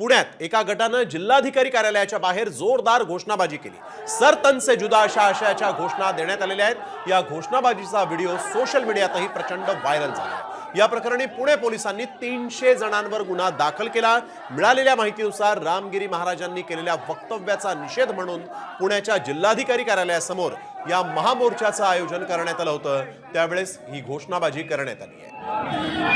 पुण्यात एका गटानं जिल्हाधिकारी कार्यालयाच्या बाहेर जोरदार घोषणाबाजी केली. सर से जुदा अशा आशयाच्या घोषणा देण्यात आलेल्या आहेत. या घोषणाबाजीचा व्हिडिओ सोशल मीडियातही प्रचंड व्हायरल झाला आहे. या प्रकरणी पुणे पोलिसांनी तीनशे जणांवर गुन्हा दाखल केला. मिळालेल्या माहितीनुसार रामगिरी महाराजांनी केलेल्या वक्तव्याचा निषेध म्हणून पुण्याच्या जिल्हाधिकारी कार्यालयासमोर या महामोर्चाचं आयोजन करण्यात आलं होतं. त्यावेळेस ही घोषणाबाजी करण्यात आली आहे.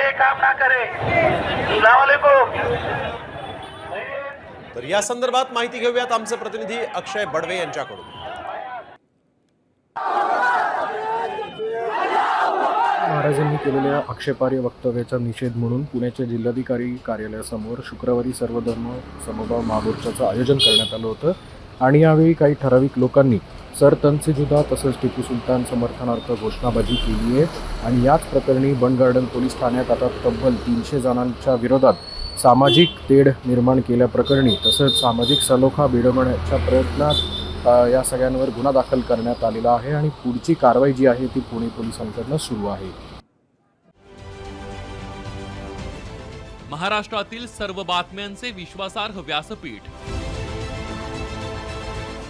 ये काम ना करे. तर या संदर्भात माहिती घेऊयात आमचे प्रतिनिधी अक्षय बडवे यांच्याकडून. महाराजांनी केलेल्या आक्षेपार्ह वक्तव्याचा निषेध म्हणून पुण्याच्या जिल्हाधिकारी कार्यालयासमोर शुक्रवारी सर्वधर्म समभाव महामोर्चाचं आयोजन करण्यात आलं होतं. आणि यावेळी काही ठराविक लोकांनी सर तनसे जुदा तसंच टिपू सुलतान समर्थनार्थ घोषणाबाजी केली आहे आणि याच प्रकरणी बन गार्डन पोलीस ठाण्यात आता तब्बल तीनशे जणांच्या विरोधात सामाजिक तेढ निर्माण केल्याप्रकरणी तसंच सामाजिक सलोखा बिडवण्याच्या प्रयत्नात या सगळ्यांवर गुन्हा दाखल करण्यात आलेला आहे आणि पुढची कारवाई जी आहे ती पुणे पोलिसांकडनं सुरू आहे. महाराष्ट्रातील सर्व बातम्यांचे विश्वासार्ह व्यासपीठ